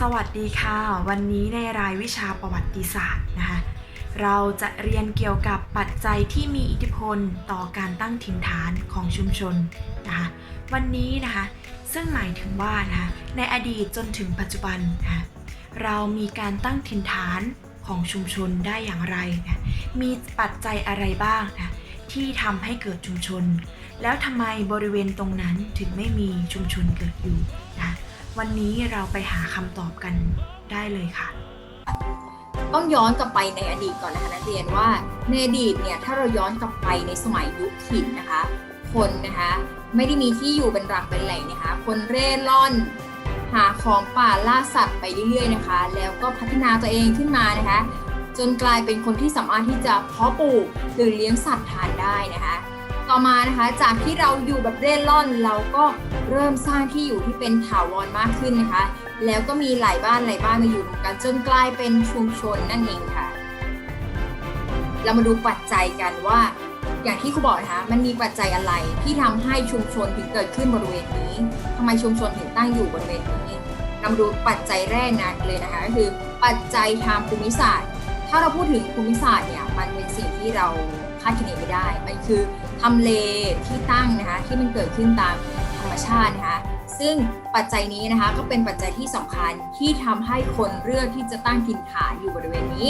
สวัสดีค่ะ วันนี้ในรายวิชาประวัติศาสตร์นะคะเราจะเรียนเกี่ยวกับปัจจัยที่มีอิทธิพลต่อการตั้งถิ่นฐานของชุมชนนะคะวันนี้นะคะซึ่งหมายถึงว่านะคะในอดีตจนถึงปัจจุบันนะคะเรามีการตั้งถิ่นฐานของชุมชนได้อย่างไรนะมีปัจจัยอะไรบ้างนะที่ทำให้เกิดชุมชน แล้วทำไมบริเวณตรงนั้นถึงไม่มีชุมชนเกิดอยู่นะ วันนี้เราไปหาคำตอบกันได้เลยค่ะ ต้องย้อนกลับไปในอดีตก่อนนะคะนักเรียนว่าในอดีตเนี่ยถ้าเราย้อนกลับไปในสมัยยุคถิ่นนะคะ คนนะคะไม่ได้มีที่อยู่เป็นหลักเป็นแหล่งนะคะ คนเร่ร่อน หาของป่าล่าสัตว์ไปเรื่อยๆนะคะ แล้วก็พัฒนาตัวเองขึ้นมานะคะ จนกลายเป็นคนที่สามารถที่จะเพาะปลูกหรือเลี้ยงสัตว์ทานได้นะคะ ต่อมานะคะ จากที่เราอยู่แบบเร่ร่อน เราก็เริ่มสร้างที่อยู่ที่เป็นถาวรมากขึ้นนะคะ แล้วก็มีหลายบ้านหลายบ้านมาอยู่รวมกันจนกลายเป็นชุมชนนั่นเองค่ะ เรามาดูปัจจัยกันว่า อย่างที่ครูบอกนะคะมันมีปัจจัยอะไรที่ทำให้ชุมชนถึงเกิดขึ้นบริเวณนี้ทำไมชุมชนถึงตั้งอยู่บริเวณนี้เรามาดูปัจจัยแรกนะเลยนะคะก็คือปัจจัยทางภูมิศาสตร์ ถ้าเราพูดถึงภูมิศาสตร์เนี่ยมันเป็นสิ่งที่เราคาดคะเนไม่ได้ มันคือ ทำเลที่ตั้งนะคะที่มันเกิดขึ้นตามธรรมชาตินะคะซึ่งปัจจัยนี้นะคะก็เป็นปัจจัยที่สำคัญที่ทำให้คนเลือกที่จะตั้งถิ่นฐานอยู่บริเวณนี้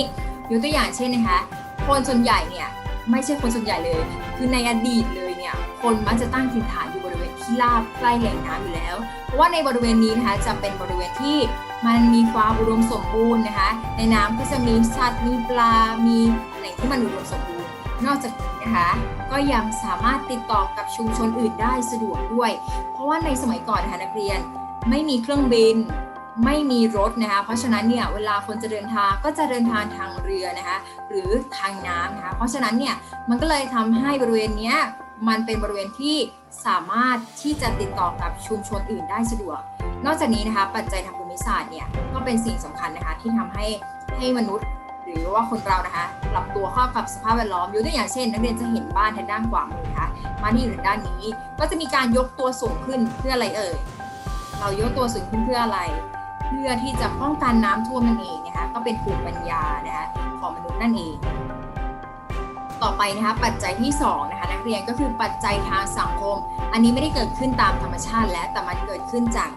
ยกตัวอย่างเช่นนะคะ คนส่วนใหญ่เนี่ยไม่ใช่คนส่วนใหญ่เลย คือในอดีตเลยเนี่ยคนมักจะตั้งถิ่นฐานอยู่บริเวณที่ราบใกล้แหล่งน้ำอยู่แล้ว เพราะว่าในบริเวณนี้นะคะจะเป็นบริเวณที่มันมีความอุดมสมบูรณ์นะคะ ในน้ำก็จะมีสัตว์มีปลา มีแหล่งที่มันอุดมสมบูรณ์ นอกจากนี้นะคะ ก็ยังสามารถติดต่อกับชุมชนอื่นได้สะดวกด้วย เพราะว่าในสมัยก่อนนะคะนักเรียนไม่มีเครื่องบิน ไม่มีรถนะคะ เพราะฉะนั้นเนี่ยเวลาคนจะเดินทางก็จะเดินทางทางเรือนะคะ หรือทางน้ำนะคะ เพราะฉะนั้นเนี่ยมันก็เลยทำให้บริเวณเนี้ยมันเป็นบริเวณที่สามารถที่จะติดต่อกับชุมชนอื่นได้สะดวก นอกจากนี้นะคะ ปัจจัยทางภูมิศาสตร์เนี่ยก็เป็นสิ่งสำคัญนะคะที่ทำให้ให้มนุษย์ หรือว่าคนเรานะคะปรับตัวเข้ากับสภาพแวดล้อมยกตัวอย่างเช่น นักเรียนจะเห็นบ้านทางด้านขวามือนะคะมาที่อยู่ด้านนี้ ก็จะมีการยกตัวสูงขึ้นเพื่ออะไรเอ่ยเรายกตัวสูงขึ้นเพื่ออะไร เพื่อที่จะป้องกันน้ำท่วมนั่นเองนะคะก็เป็นภูมิปัญญานะคะของมนุษย์นั่นเอง ต่อไปนะคะปัจจัยที่สองนะคะนักเรียนก็คือปัจจัยทางสังคม อันนี้ไม่ได้เกิดขึ้นตามธรรมชาติแล้วแต่มันเกิดขึ้นจาก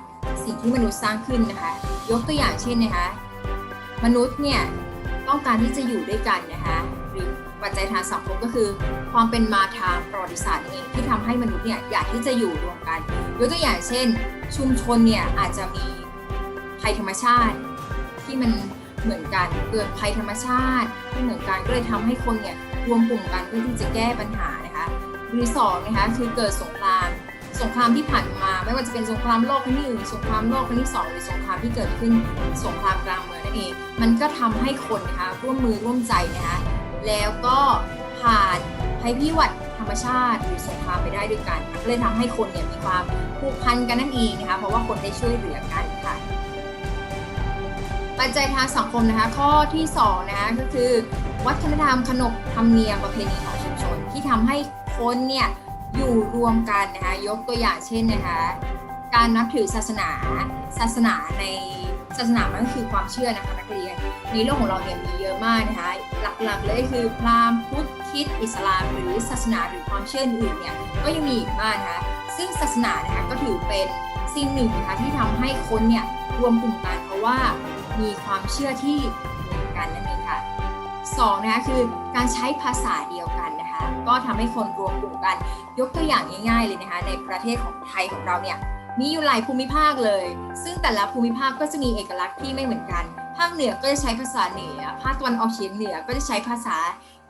สิ่งที่มนุษย์สร้างขึ้นนะคะ ยกตัวอย่างเช่นนะคะ มนุษย์เนี่ย ต้องการที่จะอยู่ด้วยกันนะคะหรือปัจจัยทางสังคมก็คือ ความเป็นมาทางประวัติศาสตร์นั่เองที่ทำให้มนุษย์เนี่ยอยากที่จะอยู่รวมกันยกตัวอย่างเช่น ชุมชนเนี่ยอาจจะมีภัยธรรมชาติที่มันเหมือนกันเกิดภัยธรรมชาติที่เหมือนกันก็เลยทำให้คนเนี่ยรวมกลุ่มกันเพื่อที่จะแก้ปัญหานะคะหรือสองนะคะคือเกิดสงคราม สงครามที่ผ่านมา ไม่ว่าจะเป็นสงครามโลกครั้งที่หนึ่งสงครามโลกครั้งที่สองหรือสงครามที่เกิดขึ้นสงครามกลางเมืองนั่นเองมันก็ทำให้คนนะคะร่วมมือร่วมใจนะคะแล้วก็ผ่านภัยพิบัติธรรมชาติหรือสงครามไปได้ด้วยกันก็เลยทำให้คนเนี่ยมีความผูกพันกันนั่นเองนะคะเพราะว่าคนได้ช่วยเหลือกันค่ะปัจจัยทางสังคมนะคะข้อที่สองนะคะก็คือ วัฒนธรรมขนบธรรมเนียมประเพณีของชุมชน ที่ทำให้คนเนี่ย อยู่รวมกันนะคะยกตัวอย่างเช่นนะคะการนับถือศาสนาศาสนาในศาสนามันก็คือความเชื่อนะคะนักเรียนในโลกของเราเนี่ยมีเยอะมากนะคะหลักๆเลยคือพราหมณ์พุทธคิดอิสลามหรือศาสนาหรือความเชื่ออื่นเนี่ยก็ยังมีอีกมากนะคะซึ่งศาสนานะคะก็ถือเป็นสิ่งหนึ่งนะคะที่ทำให้คนเนี่ยรวมกลุ่มกันเพราะว่ามีความเชื่อที่เหมือนกันนั่นเองค่ะสองนะคะคือการใช้ภาษาเดียวกัน นะคะก็ทำให้คนรวมกลุ่มกัน ยกตัวอย่างง่ายๆเลยนะคะในประเทศของไทยของเราเนี่ยมีอยู่หลายภูมิภาคเลย ซึ่งแต่ละภูมิภาคก็จะมีเอกลักษณ์ที่ไม่เหมือนกัน ภาคเหนือก็จะใช้ภาษาเหนือ ภาคตะวันออกเฉียงเหนือก็จะใช้ภาษา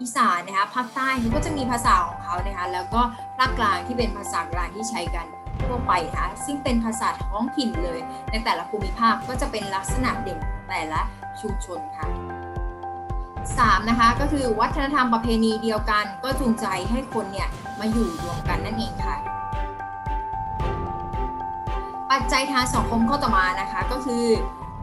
อีสานนะคะ ภาคใต้เขาก็จะมีภาษาของเขานะคะ แล้วก็ภาคกลางที่เป็นภาษากลางที่ใช้กันทั่วไปนะคะซึ่งเป็นภาษาท้องถิ่นเลย ในแต่ละภูมิภาคก็จะเป็นลักษณะเด่นแต่ละชุมชนค่ะ 3นะคะก็คือวัฒนธรรมประเพณีเดียวกัน ก็จูงใจให้คนเนี่ยมาอยู่รวมกันนั่นเองค่ะ ปัจจัยทางสังคมข้อต่อมานะคะก็คือ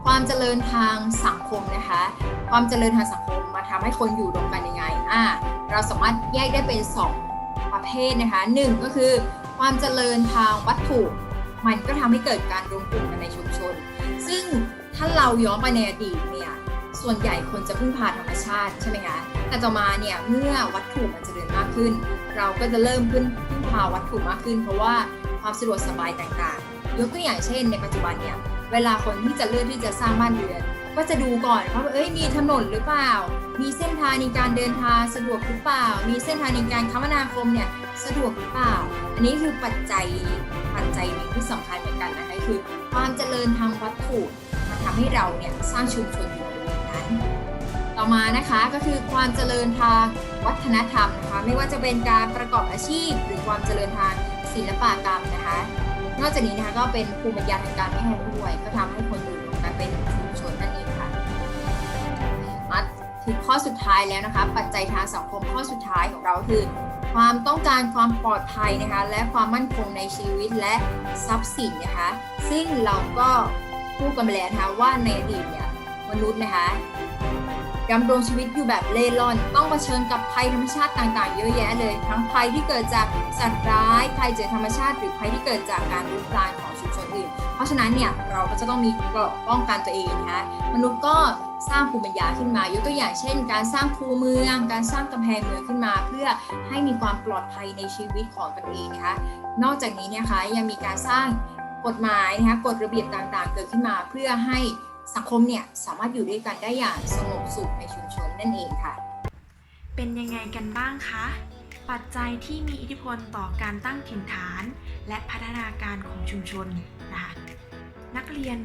ความเจริญทางสังคมนะคะ ความเจริญทางสังคมมาทำให้คนอยู่รวมกันยังไงอ่าเราสามารถแยกได้เป็น 2 ประเภทนะคะหนึ่งก็คือ ความเจริญทางวัตถุ มันก็ทำให้เกิดการรวมกลุ่มกันในชุมชน ซึ่งถ้าเราย้อนไปในอดีตเนี่ย ส่วนใหญ่คนจะพึ่งพาธรรมชาติใช่ไหมคะแต่ต่อมาเนี่ยเมื่อวัตถุมันจเจริญมากขึ้น เราก็จะเริ่มพึ่งพึ่งพาวัตถุมากขึ้น เพราะว่าความสะดวกสบายต่างๆ ยกตัวอย่างเช่น ในปัจจุบันเนี่ยเวลาคนที่จะเลือกที่จะสร้างบ้านเรือน ก็จะดูก่อนว่าเอ้ยมีถนนหรือเปล่า มีเส้นทางในการเดินทางสะดวกหรือเปล่า มีเส้นทางในการคมนาคมเนี่ยสะดวกหรือเปล่า อันนี้คือปัจจัยปัจจัยหนึ่งที่สำคัญเหมือนกันนะคะคือ ความเจริญทางวัตถุมันทำให้เราเนี่ยสร้างชุมชนอยู่บริเวณนั้น ต่อมานะคะก็คือความเจริญทางวัฒนธรรมนะคะไม่ว่าจะเป็นการประกอบอาชีพ หรือความเจริญทางศิลปกรรมนะคะ นอกจากนี้นะคะก็เป็นภูมิปัญญาทางการแพทย์ด้วย ก็ทำให้คนอยู่รวมกันเป็นชุมชนนั่นเองค่ะมาถึงข้อสุดท้ายแล้วนะคะ ปัจจัยทางสังคมข้อสุดท้ายของเราคือ ความต้องการความปลอดภัยนะคะ และความมั่นคงในชีวิตและทรัพย์สินนะคะ ซึ่งเราก็พูดกันไปแล้วนะคะว่าในอดีตเนี่ยมนุษย์นะคะ ดำรงชีวิตอยู่แบบเล่ร่อน ต้องเผชิญกับภัยธรรมชาติต่างๆ เยอะแยะเลย ทั้งภัยที่เกิดจากสัตว์ร้ายภัยจากธรรมชาติหรือภัยที่เกิดจากการลุกลามของชุมชนอื่น เพราะฉะนั้นเนี่ยเราก็จะต้องมีเกราะป้องกันตัวเองนะคะมนุษย์ก็สร้างภูมิปัญญาขึ้นมายกตัวอย่างเช่น การสร้างคูเมือง การสร้างกำแพงเมืองขึ้นมา เพื่อให้มีความปลอดภัยในชีวิตของตนเองนะคะนอกจากนี้เนยนะคะยังมีการสร้างกฎหมายนะคะกฎระเบียบต่างๆ เกิดขึ้นมาเพื่อให้ สังคมเนี่ยสามารถอยู่ด้วยกันได้อย่างสงบสุขในชุมชนนั่นเองค่ะ เป็นยังไงกันบ้างคะปัจจัยที่มีอิทธิพลต่อการตั้งถิ่นฐาน และพัฒนาการของชุมชนนะคะนักเรียน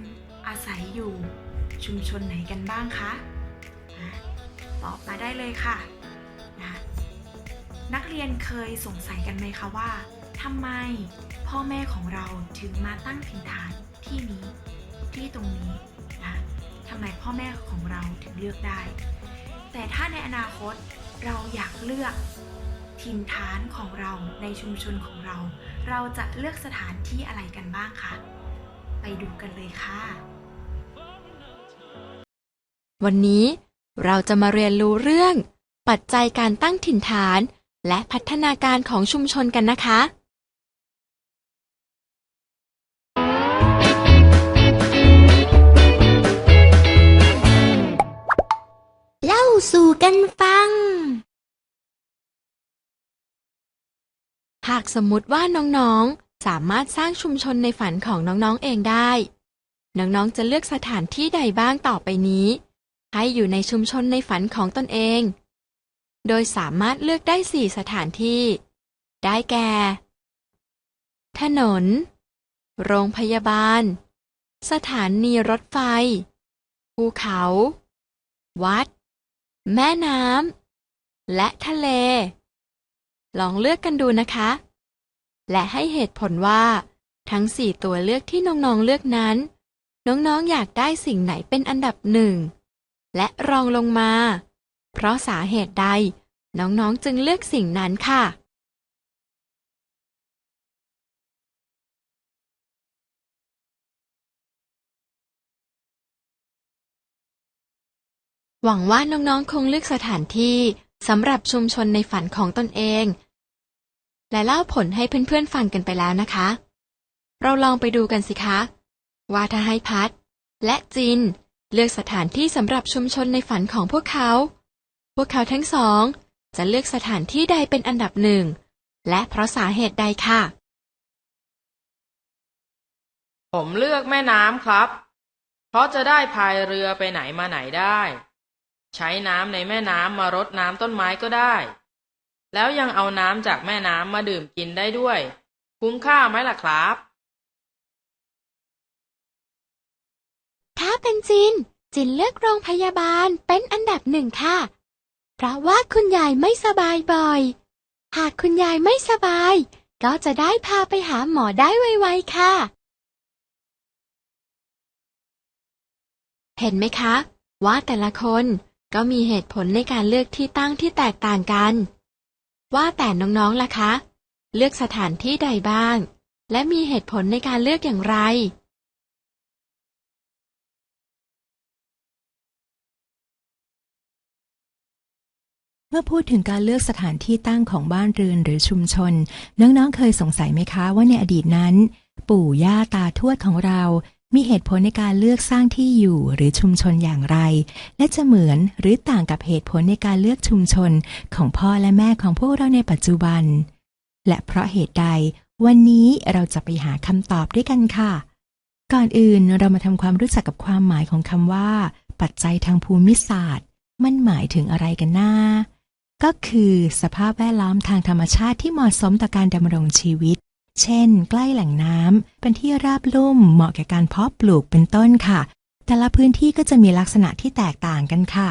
อาศัยอยู่ชุมชนไหนกันบ้างคะตอบมาได้เลยค่ะนะนักเรียนเคยสงสัยกันไหมคะว่าทำไมพ่อแม่ของเราถึงมาตั้งถิ่นฐานที่นี้ที่ตรงนี้ นะทำไมพ่อแม่ของเราถึงเลือกได้ แต่ถ้าในอนาคตเราอยากเลือกถิ่นฐานของเราในชุมชนของเรา เราจะเลือกสถานที่อะไรกันบ้างคะไปดูกันเลยค่ะ วันนี้เราจะมาเรียนรู้เรื่อง ปัจจัยการตั้งถิ่นฐาน และพัฒนาการของชุมชนกันนะคะ สู่กันฟัง หากสมมุติว่าน้องๆ สามารถสร้างชุมชนในฝันของน้องๆเองได้ น้องๆ จะเลือกสถานที่ใดบ้างต่อไปนี้ ให้อยู่ในชุมชนในฝันของตนเอง โดยสามารถเลือกได้สี่สถานที่ ได้แก่ ถนน โรงพยาบาล สถานีรถไฟ ภูเขา วัด แม่น้ำและทะเล ลองเลือกกันดูนะคะ และให้เหตุผลว่า ทั้งสี่ตัวเลือกที่น้องๆเลือกนั้น น้องๆอยากได้สิ่งไหนเป็นอันดับหนึ่ง และรองลงมา เพราะสาเหตุใด น้องๆจึงเลือกสิ่งนั้นค่ะ หวังว่าน้องๆ คงเลือกสถานที่สำหรับชุมชนในฝันของตนเอง และเล่าผลให้เพื่อนๆ ฟังกันไปแล้วนะคะ เราลองไปดูกันสิคะ ว่าถ้าให้พัด และจิน เลือกสถานที่สำหรับชุมชนในฝันของพวกเขา พวกเขาทั้งสอง จะเลือกสถานที่ใดเป็นอันดับหนึ่ง และเพราะสาเหตุใดค่ะ ผมเลือกแม่น้ำครับ เพราะจะได้พายเรือไปไหนมาไหนได้ ใช้น้ำในแม่น้ำมารดน้ำต้นไม้ก็ได้ แล้วยังเอาน้ำจากแม่น้ำมาดื่มกินได้ด้วย คุ้มค่าไหมล่ะครับ ถ้าเป็นจิน จินเลือกโรงพยาบาลเป็นอันดับหนึ่งค่ะ เพราะว่าคุณยายไม่สบายบ่อย หากคุณยายไม่สบาย ก็จะได้พาไปหาหมอได้ไวๆค่ะ เห็นไหมคะ ว่าแต่ละคน ก็มีเหตุผลในการเลือกที่ตั้งที่แตกต่างกัน ว่าแต่น้องๆล่ะคะ เลือกสถานที่ใดบ้าง และมีเหตุผลในการเลือกอย่างไร เมื่อพูดถึงการเลือกสถานที่ตั้งของบ้านเรือนหรือชุมชน น้องๆเคยสงสัยไหมคะว่าในอดีตนั้น ปู่ย่าตาทวดของเรา มีเหตุผลในการเลือกสร้างที่อยู่หรือชุมชนอย่างไร และจะเหมือนหรือต่างกับเหตุผลในการเลือกชุมชนของพ่อและแม่ของพวกเราในปัจจุบัน และเพราะเหตุใด วันนี้เราจะไปหาคำตอบด้วยกันค่ะ ก่อนอื่นเรามาทำความรู้จักกับความหมายของคำว่า ปัจจัยทางภูมิศาสตร์ มันหมายถึงอะไรกันนะก็คือสภาพแวดล้อมทางธรรมชาติที่เหมาะสมต่อการดำรงชีวิต เช่น ใกล้แหล่งน้ำเป็นที่ราบลุ่มเหมาะแก่การเพาะปลูกเป็นต้นค่ะ แต่ละพื้นที่ก็จะมีลักษณะที่แตกต่างกันค่ะ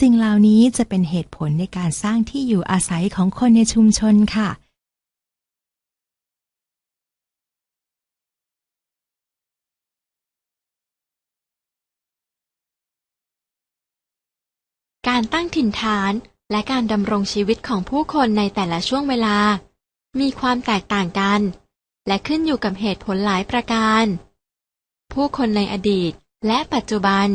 สิ่งเหล่านี้จะเป็นเหตุผลในการสร้างที่อยู่อาศัยของคนในชุมชนค่ะการตั้งถิ่นฐานและการดำรงชีวิตของผู้คนในแต่ละช่วงเวลา มีความแตกต่างกัน และขึ้นอยู่กับเหตุผลหลายประการ ผู้คนในอดีตและปัจจุบัน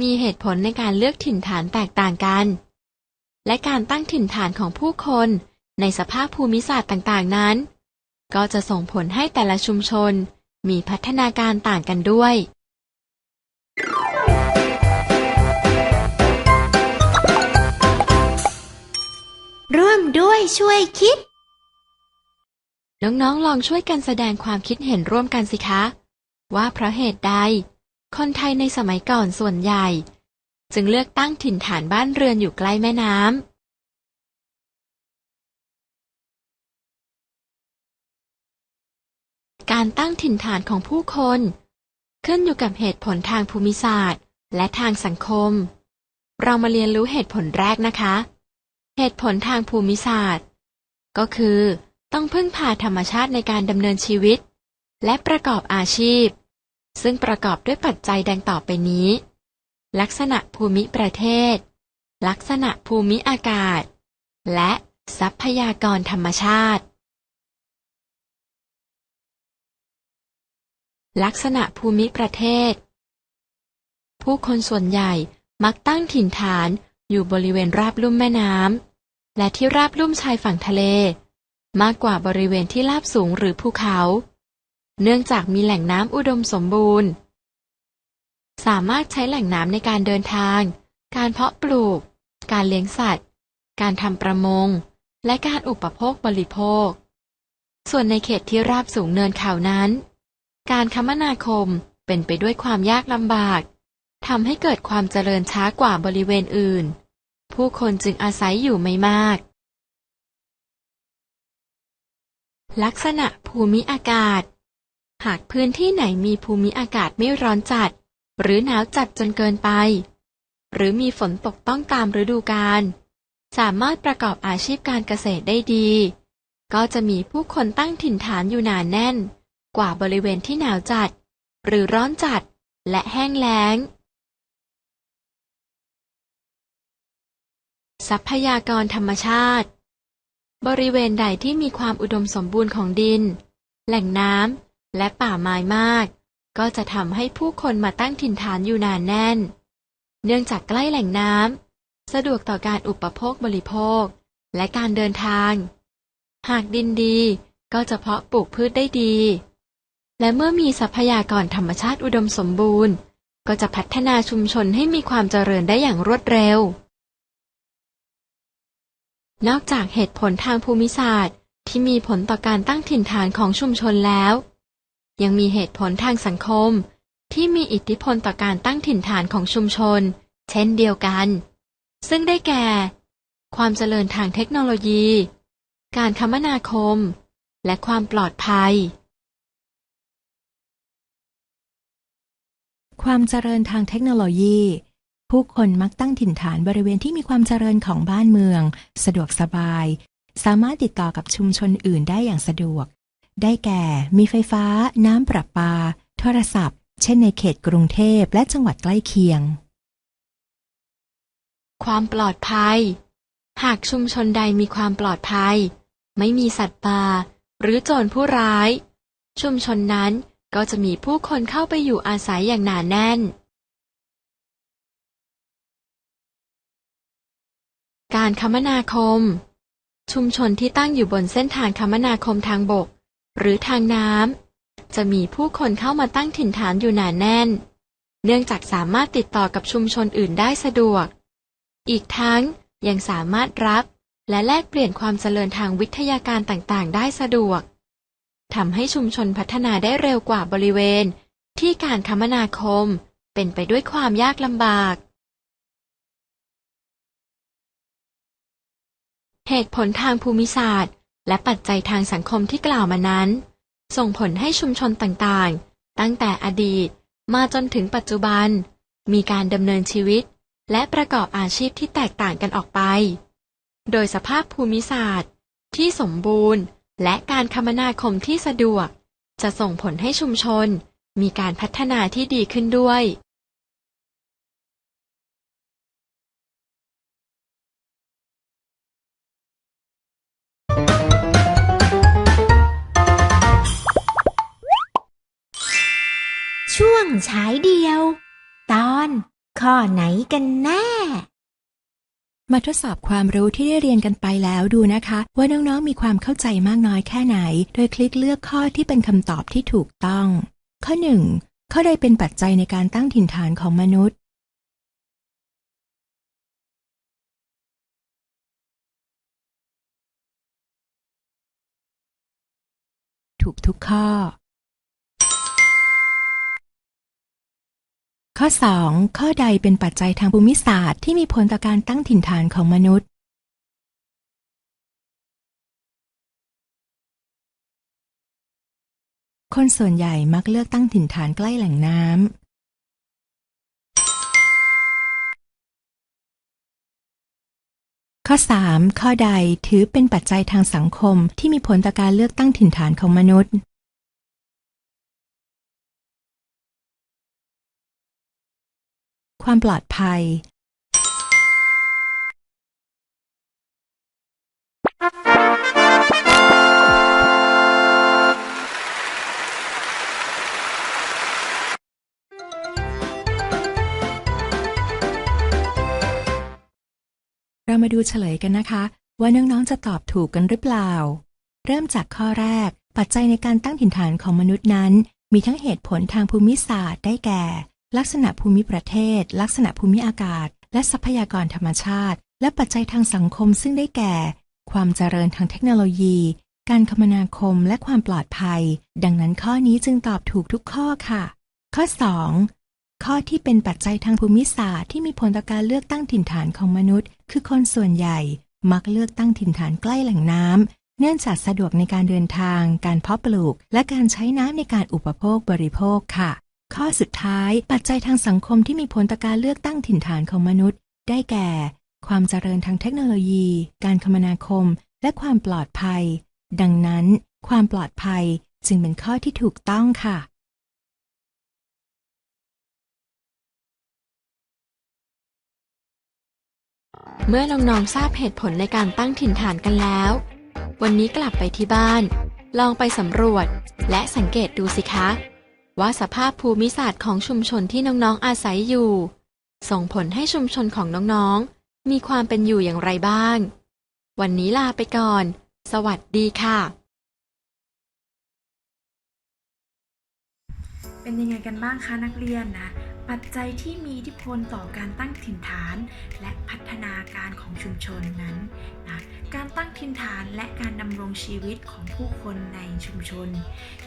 มีเหตุผลในการเลือกถิ่นฐานแตกต่างกัน และการตั้งถิ่นฐานของผู้คนในสภาพภูมิศาสตร์ต่างๆนั้น ก็จะส่งผลให้แต่ละชุมชนมีพัฒนาการต่างกันด้วยร่วมด้วยช่วยคิด น้องๆ ลองช่วยกันแสดงความคิดเห็นร่วมกันสิคะ ว่าเพราะเหตุใด คนไทยในสมัยก่อนส่วนใหญ่ จึงเลือกตั้งถิ่นฐานบ้านเรือนอยู่ใกล้แม่น้ำการตั้งถิ่นฐานของผู้คน ขึ้นอยู่กับเหตุผลทางภูมิศาสตร์ และทางสังคม เรามาเรียนรู้เหตุผลแรกนะคะ เหตุผลทางภูมิศาสตร์ ก็คือ ต้องพึ่งพาธรรมชาติในการดำเนินชีวิต และประกอบอาชีพ ซึ่งประกอบด้วยปัจจัยดังต่อไปนี้ ลักษณะภูมิประเทศ ลักษณะภูมิอากาศ และทรัพยากรธรรมชาติ ลักษณะภูมิประเทศ ผู้คนส่วนใหญ่มักตั้งถิ่นฐานอยู่บริเวณราบลุ่มแม่น้ำและที่ราบลุ่มชายฝั่งทะเล มากกว่าบริเวณที่ราบสูงหรือภูเขา เนื่องจากมีแหล่งน้ำอุดมสมบูรณ์ สามารถใช้แหล่งน้ำในการเดินทาง การเพาะปลูก การเลี้ยงสัตว์ การทำประมง และการอุปโภคบริโภค ส่วนในเขตที่ราบสูงเนินเขานั้น การคมนาคมเป็นไปด้วยความยากลำบากทำให้เกิดความเจริญช้ากว่าบริเวณอื่น ผู้คนจึงอาศัยอยู่ไม่มาก ลักษณะภูมิอากาศ หากพื้นที่ไหนมีภูมิอากาศไม่ร้อนจัด หรือหนาวจัดจนเกินไป หรือมีฝนตกต้องตามฤดูกาลสามารถประกอบอาชีพการเกษตรได้ดี ก็จะมีผู้คนตั้งถิ่นฐานอยู่หนานแน่น กว่าบริเวณที่หนาวจัด หรือร้อนจัดและแห้งแล้ง ทรัพยากรธรรมชาติ บริเวณใดที่มีความอุดมสมบูรณ์ของดิน แหล่งน้ำและป่าไม้มาก ก็จะทำให้ผู้คนมาตั้งถิ่นฐานอยู่นานแน่น เนื่องจากใกล้แหล่งน้ำสะดวกต่อการอุปโภคบริโภค และการเดินทาง หากดินดีก็จะเพาะปลูกพืชได้ดี และเมื่อมีทรัพยากรธรรมชาติอุดมสมบูรณ์ ก็จะพัฒนาชุมชนให้มีความเจริญได้อย่างรวดเร็ว นอกจากเหตุผลทางภูมิศาสตร์ ที่มีผลต่อการตั้งถิ่นฐานของชุมชนแล้ว ยังมีเหตุผลทางสังคม ที่มีอิทธิพลต่อการตั้งถิ่นฐานของชุมชน เช่นเดียวกัน ซึ่งได้แก่ ความเจริญทางเทคโนโลยี การคมนาคม และความปลอดภัย ความเจริญทางเทคโนโลยี ผู้คนมักตั้งถิ่นฐานบริเวณที่มีความเจริญของบ้านเมือง สะดวกสบาย สามารถติดต่อกับชุมชนอื่นได้อย่างสะดวก ได้แก่ มีไฟฟ้า น้ำประปา โทรศัพท์ เช่นในเขตกรุงเทพและจังหวัดใกล้เคียง ความปลอดภัย หากชุมชนใดมีความปลอดภัย ไม่มีสัตว์ป่าหรือโจรผู้ร้าย ชุมชนนั้นก็จะมีผู้คนเข้าไปอยู่อาศัยอย่างหนาแน่น การคมนาคม ชุมชนที่ตั้งอยู่บนเส้นทางคมนาคมทางบก หรือทางน้ำจะมีผู้คนเข้ามาตั้งถิ่นฐานอยู่หนาแน่น เนื่องจากสามารถติดต่อกับชุมชนอื่นได้สะดวก อีกทั้งยังสามารถรับและแลกเปลี่ยนความเจริญทางวิทยาการต่างๆ ได้สะดวกทำให้ชุมชนพัฒนาได้เร็วกว่าบริเวณ ที่การคมนาคมเป็นไปด้วยความยากลำบาก เหตุผลทางภูมิศาสตร์ และปัจจัยทางสังคมที่กล่าวมานั้น ส่งผลให้ชุมชนต่างๆ ตั้งแต่อดีตมาจนถึงปัจจุบัน มีการดำเนินชีวิต และประกอบอาชีพที่แตกต่างกันออกไป โดยสภาพภูมิศาสตร์ ที่สมบูรณ์ และการคมนาคมที่สะดวก จะส่งผลให้ชุมชน มีการพัฒนาที่ดีขึ้นด้วย ฉายเดียว ตอนข้อไหนกันแน่ มาทดสอบความรู้ที่ได้เรียนกันไปแล้วดูนะคะ ว่าน้องๆมีความเข้าใจมากน้อยแค่ไหน โดยคลิกเลือกข้อที่เป็นคำตอบที่ถูกต้อง ข้อ 1. ข้อใดเป็นปัจจัยในการตั้งถิ่นฐานของมนุษย์ ถูกทุกข้อ ข้อ 2. ข้อใดเป็นปัจจัยทางภูมิศาสตร์ที่มีผลต่อการตั้งถิ่นฐานของมนุษย์ คนส่วนใหญ่มักเลือกตั้งถิ่นฐานใกล้แหล่งน้ำ ข้อ 3. ข้อใดถือเป็นปัจจัยทางสังคมที่มีผลต่อการเลือกตั้งถิ่นฐานของมนุษย์ ความปลอดภัย เรามาดูเฉลยกันนะคะ ว่าน้องๆจะตอบถูกกันหรือเปล่า เริ่มจากข้อแรก ปัจจัยในการตั้งถิ่นฐานของมนุษย์นั้น มีทั้งเหตุผลทางภูมิศาสตร์ได้แก่ ลักษณะภูมิประเทศ ลักษณะภูมิอากาศ และทรัพยากรธรรมชาติ และปัจจัยทางสังคมซึ่งได้แก่ ความเจริญทางเทคโนโลยี การคมนาคมและความปลอดภัย ดังนั้นข้อนี้จึงตอบถูกทุกข้อค่ะ ข้อ 2 ข้อที่เป็นปัจจัยทางภูมิศาสตร์ที่มีผลต่อการเลือกตั้งถิ่นฐานของมนุษย์ คือคนส่วนใหญ่ มักเลือกตั้งถิ่นฐานใกล้แหล่งน้ำเนื่องจากสะดวกในการเดินทาง การเพาะปลูก และการใช้น้ำในการอุปโภคบริโภคค่ะ ข้อสุดท้าย ปัจจัยทางสังคมที่มีผลต่อการเลือกตั้งถิ่นฐานของมนุษย์ ได้แก่ ความเจริญทางเทคโนโลยี การคมนาคม และความปลอดภัย ดังนั้น ความปลอดภัยจึงเป็นข้อที่ถูกต้องค่ะ เมื่อน้องๆทราบเหตุผลในการตั้งถิ่นฐานกันแล้ว วันนี้กลับไปที่บ้าน ลองไปสำรวจ และสังเกตดูสิคะ ว่าสภาพภูมิศาสตร์ของชุมชนที่น้องๆอาศัยอยู่ ส่งผลให้ชุมชนของน้องๆ มีความเป็นอยู่อย่างไรบ้าง วันนี้ลาไปก่อน สวัสดีค่ะ เป็นยังไงกันบ้างคะนักเรียนนะปัจจัยที่มีอิทธิพลต่อการตั้งถิ่นฐาน และพัฒนาการของชุมชนนั้นนะ การตั้งถิ่นฐานและการดำรงชีวิตของผู้คนในชุมชน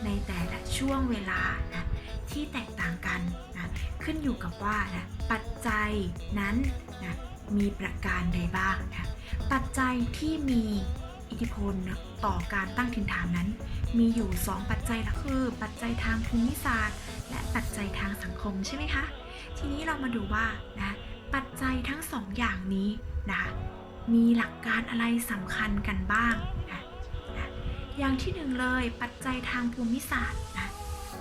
ในแต่ละช่วงเวลานะที่แตกต่างกันนะขึ้นอยู่กับว่านะปัจจัยนั้นนะมีประการใดบ้างนะปัจจัยที่มีอิทธิพลนะต่อการตั้งถิ่นฐานนั้น มีอยู่ 2 ปัจจัยก็คือ ปัจจัยทางภูมิศาสตร์ และปัจจัยทางสังคมใช่ไหมคะ ทีนี้เรามาดูว่านะปัจจัยทั้งสองอย่างนี้นะคะ มีหลักการอะไรสำคัญกันบ้างนะนะอย่างที่หนึ่งเลยปัจจัยทางภูมิศาสตร์นะ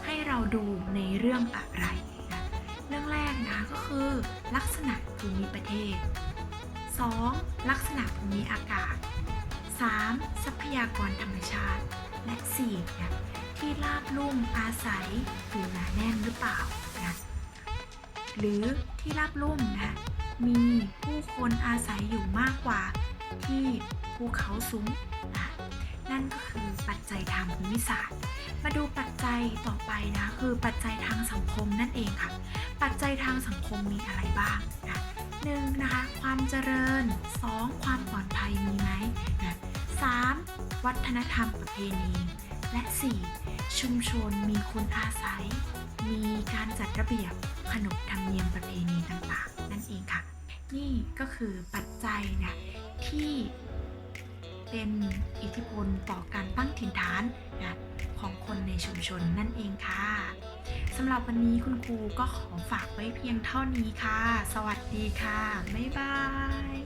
ให้เราดูในเรื่องอะไรนะเรื่องแรกนะก็คือลักษณะภูมิประเทศ 2. ลักษณะภูมิอากาศ 3. ทรัพยากรธรรมชาติ และ4เนี่ที่ราบลุ่มอาศัยอยู่หนาแน่นหรือเปล่านะหรือที่ราบลุ่มนะ มีผู้คนอาศัยอยู่มากกว่าที่ภูเขาสูงนะนั่นก็คือปัจจัยทางภูมิศาสตร์ มาดูปัจจัยต่อไปนะคือปัจจัยทางสังคมนั่นเองค่ะ ปัจจัยทางสังคมมีอะไรบ้างนะหนึ่งนะคะความเจริญ 2. ความปลอดภัยมีไหมนะสามวัฒนธรรมประเพณี และ 4. ชุมชนมีคนอาศัย มีการจัดระเบียบขนบธรรมเนียมประเพณีต่างๆ นั่นเองค่ะ นี่ก็คือปัจจัยเนี่ยที่เป็นอิทธิพลต่อการตั้งถิ่นฐานนะของคนในชุมชนนั่นเองค่ะสำหรับวันนี้คุณครูก็ขอฝากไว้เพียงเท่านี้ค่ะ สวัสดีค่ะ บ๊ายบาย